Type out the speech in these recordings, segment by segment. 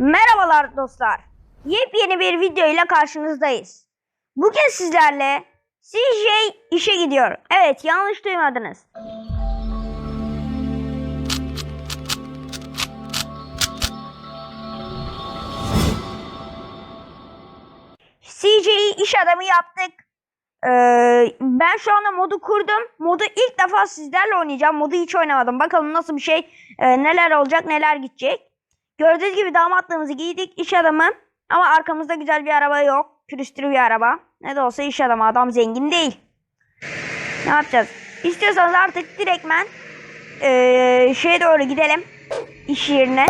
Merhabalar dostlar. Yepyeni bir video ile karşınızdayız. Bugün sizlerle CJ işe gidiyor. Evet yanlış duymadınız. CJ'yi iş adamı yaptık. Ee, ben şu anda modu kurdum. Modu ilk defa sizlerle oynayacağım. Modu hiç oynamadım. Bakalım nasıl bir şey, e, neler olacak, neler gidecek. Gördüğünüz gibi damatlığımızı giydik. iş adamı. Ama arkamızda güzel bir araba yok. Külüstürü bir araba. Ne de olsa iş adamı. Adam zengin değil. Ne yapacağız? İstiyorsanız artık direktmen e, şeye doğru gidelim. İş yerine.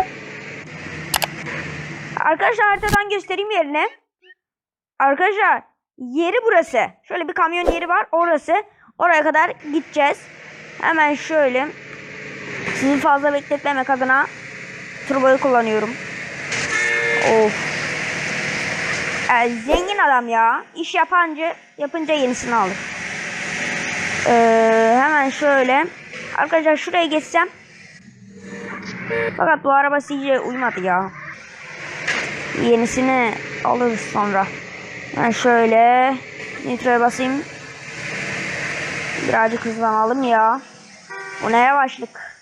Arkadaşlar haritadan göstereyim yerini. Arkadaşlar yeri burası. Şöyle bir kamyon yeri var. Orası. Oraya kadar gideceğiz. Hemen şöyle. Sizi fazla bekletmemek adına turboyu kullanıyorum. Of. Ee, zengin adam ya. İş yapınca yapınca yenisini alır. Ee, hemen şöyle. Arkadaşlar şuraya geçsem. Fakat bu araba sizce uymadı ya. Yenisini alırız sonra. Ben şöyle nitroya basayım. Birazcık hızlanalım ya. Bu ne yavaşlık.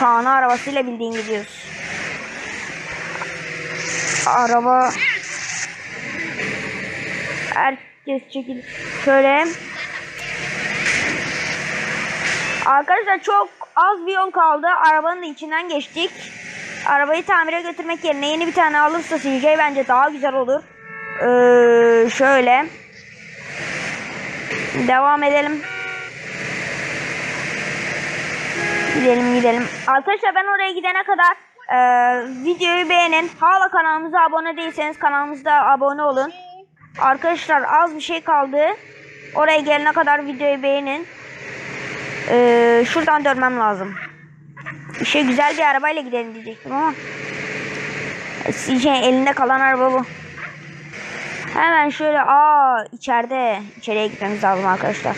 Kaan'ı arabasıyla bildiğin gidiyoruz. Araba Herkes çekil. Şöyle. Arkadaşlar çok az bir yol kaldı. Arabanın içinden geçtik. Arabayı tamire götürmek yerine yeni bir tane alırsa CJ bence daha güzel olur. Ee, şöyle. Devam edelim. Gidelim gidelim. Arkadaşlar ben oraya gidene kadar e, videoyu beğenin. Hala kanalımıza abone değilseniz kanalımıza abone olun. Arkadaşlar az bir şey kaldı. Oraya gelene kadar videoyu beğenin. Ee, şuradan dönmem lazım. İşe güzel bir arabayla gidelim diyecektim ama. CJ elinde kalan araba bu. Hemen şöyle aa içeride içeriye gitmemiz lazım arkadaşlar.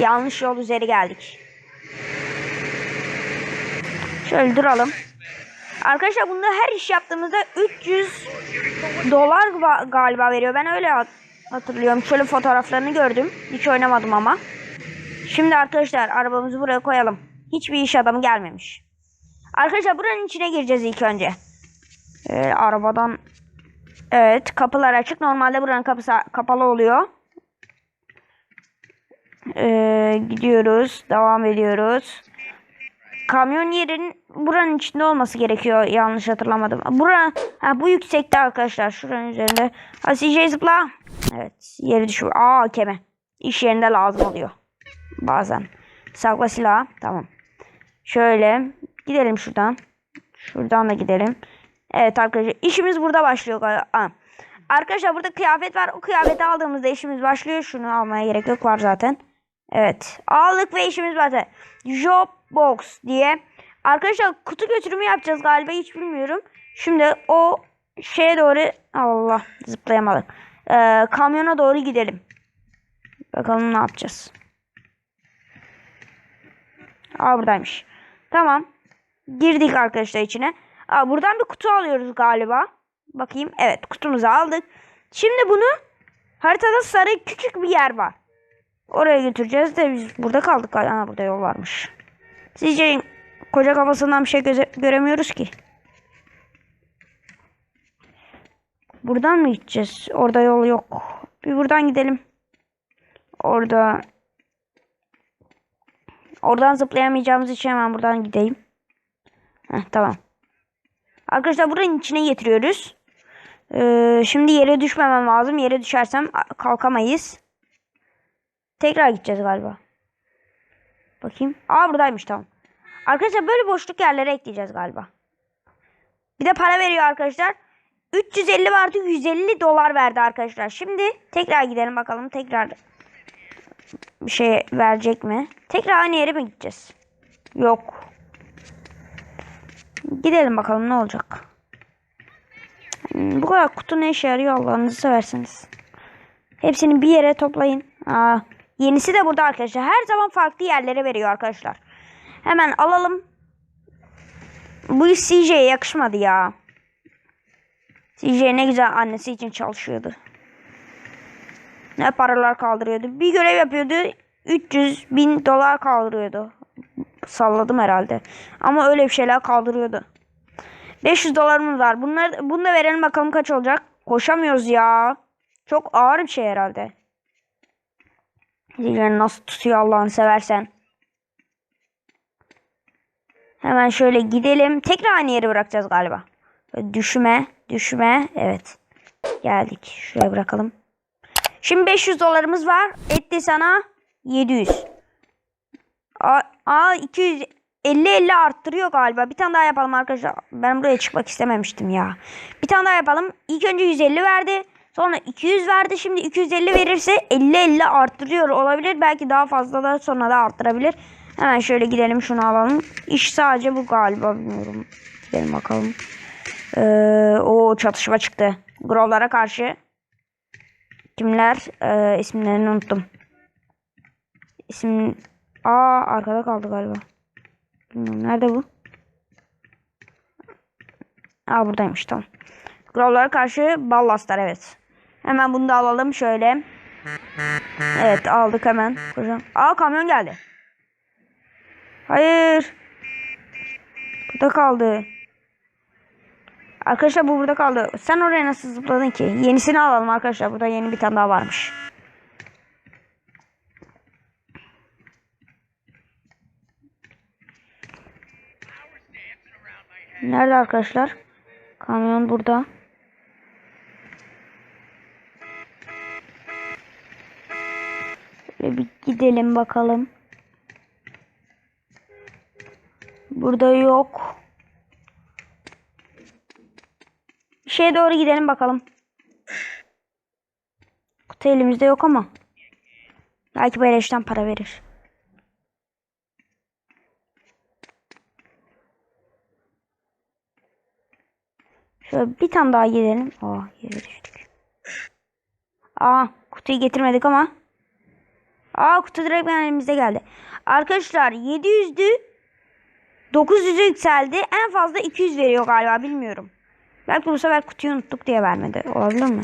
Yanlış yol üzeri geldik. Şöyle duralım. Arkadaşlar bunda her iş yaptığımızda 300 dolar ga- galiba veriyor. Ben öyle hat- hatırlıyorum. Şöyle fotoğraflarını gördüm. Hiç oynamadım ama. Şimdi arkadaşlar arabamızı buraya koyalım. Hiçbir iş adamı gelmemiş. Arkadaşlar buranın içine gireceğiz ilk önce. Ee, arabadan Evet kapılar açık. Normalde buranın kapısı kapalı oluyor. Ee, gidiyoruz. Devam ediyoruz. Kamyon yerin buranın içinde olması gerekiyor. Yanlış hatırlamadım. Bura, ha, bu yüksekte arkadaşlar. Şuranın üzerinde. Ha CJ zıpla. Evet. Yeri düşüyor. Aa keme. İş yerinde lazım oluyor. Bazen. Sakla silahı. Tamam. Şöyle. Gidelim şuradan. Şuradan da gidelim. Evet arkadaşlar. işimiz burada başlıyor. Aa. Arkadaşlar burada kıyafet var. O kıyafeti aldığımızda işimiz başlıyor. Şunu almaya gerek yok. Var zaten. Evet. Aldık ve işimiz zaten. Job box diye. Arkadaşlar kutu götürümü yapacağız galiba. Hiç bilmiyorum. Şimdi o şeye doğru Allah zıplayamadık. Ee, kamyona doğru gidelim. Bakalım ne yapacağız. Aa buradaymış. Tamam. Girdik arkadaşlar içine. Aa, buradan bir kutu alıyoruz galiba. Bakayım. Evet kutumuzu aldık. Şimdi bunu haritada sarı küçük bir yer var. Oraya götüreceğiz de biz burada kaldık. Aa, burada yol varmış. Sizce koca kafasından bir şey göremiyoruz ki. Buradan mı gideceğiz? Orada yol yok. Bir buradan gidelim. Orada Oradan zıplayamayacağımız için hemen buradan gideyim. Heh, tamam. Arkadaşlar buranın içine getiriyoruz. Ee, şimdi yere düşmemem lazım. Yere düşersem kalkamayız. Tekrar gideceğiz galiba. Bakayım. Aa buradaymış tamam. Arkadaşlar böyle boşluk yerlere ekleyeceğiz galiba. Bir de para veriyor arkadaşlar. 350 artı 150 dolar verdi arkadaşlar. Şimdi tekrar gidelim bakalım. Tekrar bir şey verecek mi? Tekrar aynı yere mi gideceğiz? Yok. Gidelim bakalım ne olacak. Bu kadar kutu ne işe yarıyor Allah'ınızı seversiniz. Hepsini bir yere toplayın. Aa, yenisi de burada arkadaşlar. Her zaman farklı yerlere veriyor arkadaşlar. Hemen alalım. Bu iş CJ'ye yakışmadı ya. CJ ne güzel annesi için çalışıyordu. Ne paralar kaldırıyordu. Bir görev yapıyordu. 300 bin dolar kaldırıyordu. Salladım herhalde. Ama öyle bir şeyler kaldırıyordu. 500 dolarımız var. Bunları, bunu da verelim bakalım kaç olacak. Koşamıyoruz ya. Çok ağır bir şey herhalde. Zilleri nasıl tutuyor Allah'ını seversen. Hemen şöyle gidelim. Tekrar aynı yere bırakacağız galiba. Böyle düşme, düşme. Evet. Geldik. Şuraya bırakalım. Şimdi 500 dolarımız var. Etti sana 700. Aa, aa 250 50 arttırıyor galiba. Bir tane daha yapalım arkadaşlar. Ben buraya çıkmak istememiştim ya. Bir tane daha yapalım. İlk önce 150 verdi. Sonra 200 verdi. Şimdi 250 verirse 50-50 arttırıyor olabilir. Belki daha fazla da sonra da arttırabilir. Hemen şöyle gidelim şunu alalım. İş sadece bu galiba bilmiyorum. Gidelim bakalım. Ee, o çatışma çıktı. Growlara karşı. Kimler? Ee, isimlerini unuttum. İsim... Aa arkada kaldı galiba. Bilmiyorum nerede bu? Aa buradaymış tamam. Growlara karşı ballastar evet. Hemen bunu da alalım şöyle. Evet aldık hemen. Hocam. Aa kamyon geldi. Hayır. Burada kaldı. Arkadaşlar bu burada kaldı. Sen oraya nasıl zıpladın ki? Yenisini alalım arkadaşlar. Burada yeni bir tane daha varmış. Nerede arkadaşlar? Kamyon burada. Şöyle bir gidelim bakalım. Burada yok. Şeye doğru gidelim bakalım. Kutu elimizde yok ama. Belki beleşten para verir. Şöyle bir tane daha gidelim. Aa yere düştük. Aa kutuyu getirmedik ama. Aa kutu direkt elimizde geldi. Arkadaşlar 700'dü. 900'e yükseldi. En fazla 200 veriyor galiba bilmiyorum. Belki bu sefer kutuyu unuttuk diye vermedi. Olabilir mi?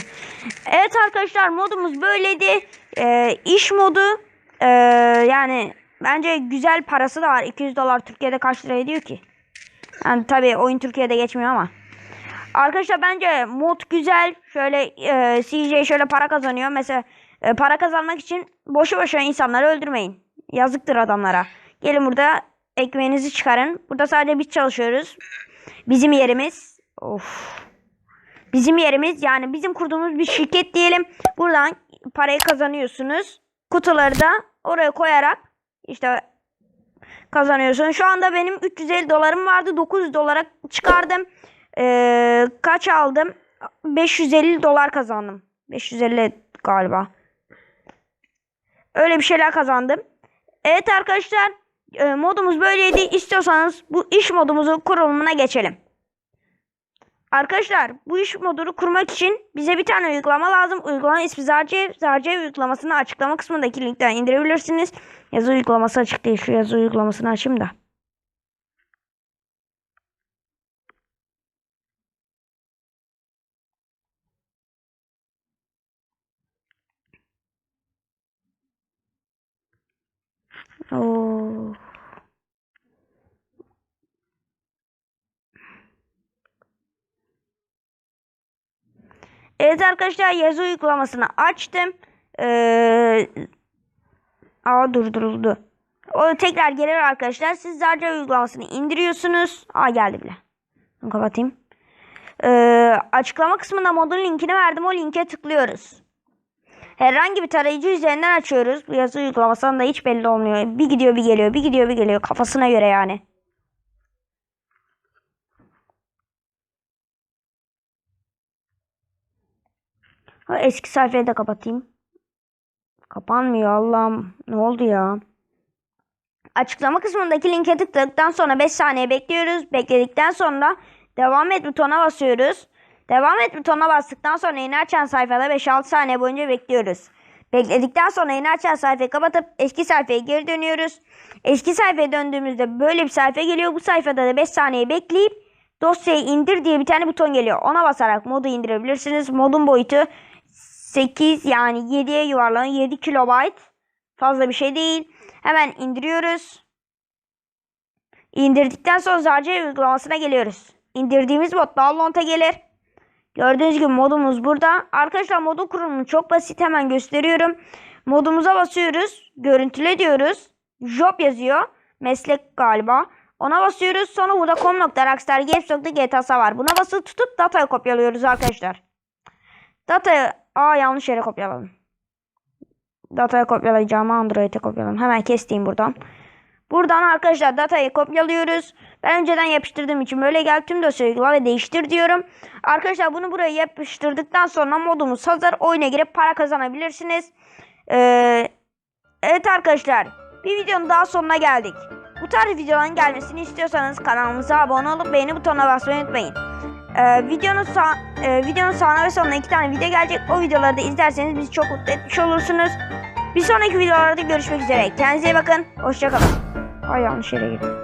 Evet arkadaşlar modumuz böyleydi. Ee, iş modu. Ee, yani bence güzel parası da var. 200 dolar Türkiye'de kaç lira ediyor ki? Yani tabii oyun Türkiye'de geçmiyor ama. Arkadaşlar bence mod güzel. Şöyle e, CJ şöyle para kazanıyor. Mesela e, para kazanmak için boşu boşuna insanları öldürmeyin. Yazıktır adamlara. Gelin burada ekmeğinizi çıkarın. Burada sadece biz çalışıyoruz. Bizim yerimiz. Of. Bizim yerimiz yani bizim kurduğumuz bir şirket diyelim. Buradan parayı kazanıyorsunuz. Kutuları da oraya koyarak işte kazanıyorsunuz. Şu anda benim 350 dolarım vardı. 900 dolara çıkardım. Ee, kaç aldım? 550 dolar kazandım. 550 galiba. Öyle bir şeyler kazandım. Evet arkadaşlar e, modumuz böyleydi. İstiyorsanız bu iş modumuzu kurulumuna geçelim. Arkadaşlar bu iş modunu kurmak için bize bir tane uygulama lazım. Uygulama ismi Zarcev. Zarcev uygulamasını açıklama kısmındaki linkten indirebilirsiniz. Yazı uygulaması açık değil. Şu yazı uygulamasını açayım da. Oo. Evet arkadaşlar yazı uygulamasını açtım. Ee, aa durduruldu. O tekrar gelir arkadaşlar. Siz Zarca uygulamasını indiriyorsunuz. Aa geldi bile. Kapatayım. Ee, açıklama kısmında modun linkini verdim. O linke tıklıyoruz. Herhangi bir tarayıcı üzerinden açıyoruz. Bu yazı uygulamasından da hiç belli olmuyor. Bir gidiyor bir geliyor. Bir gidiyor bir geliyor. Kafasına göre yani. Eski sayfayı da kapatayım. Kapanmıyor Allah'ım. Ne oldu ya? Açıklama kısmındaki linke tıkladıktan sonra 5 saniye bekliyoruz. Bekledikten sonra devam et butonuna basıyoruz. Devam et butonuna bastıktan sonra yeni açan sayfada 5-6 saniye boyunca bekliyoruz. Bekledikten sonra yeni açan sayfayı kapatıp eski sayfaya geri dönüyoruz. Eski sayfaya döndüğümüzde böyle bir sayfa geliyor. Bu sayfada da 5 saniye bekleyip dosyayı indir diye bir tane buton geliyor. Ona basarak modu indirebilirsiniz. Modun boyutu 8 yani 7'ye yuvarlanın. 7 kilobayt. Fazla bir şey değil. Hemen indiriyoruz. İndirdikten sonra sadece uygulamasına geliyoruz. İndirdiğimiz mod download'a gelir. Gördüğünüz gibi modumuz burada. Arkadaşlar modun kurulumu çok basit. Hemen gösteriyorum. Modumuza basıyoruz. Görüntüle diyoruz. Job yazıyor. Meslek galiba. Ona basıyoruz. Sonra burada com.rockstargames.gtasa var. Buna basılı tutup datayı kopyalıyoruz arkadaşlar. Datayı... Aa yanlış yere kopyaladım. Datayı kopyalayacağım. Android'e kopyaladım. Hemen kestiğim buradan. Buradan arkadaşlar datayı kopyalıyoruz. Ben önceden yapıştırdığım için böyle gel tüm dosyayı uygula ve değiştir diyorum. Arkadaşlar bunu buraya yapıştırdıktan sonra modumuz hazır. Oyuna girip para kazanabilirsiniz. Ee, evet arkadaşlar bir videonun daha sonuna geldik. Bu tarz videoların gelmesini istiyorsanız kanalımıza abone olup beğeni butonuna basmayı unutmayın. Ee, videonun, sağ, e, videonun sağına ve soluna iki tane video gelecek. O videoları da izlerseniz bizi çok mutlu etmiş olursunuz. Bir sonraki videolarda görüşmek üzere. Kendinize iyi bakın. Hoşçakalın. Ay yanlış yere girdim.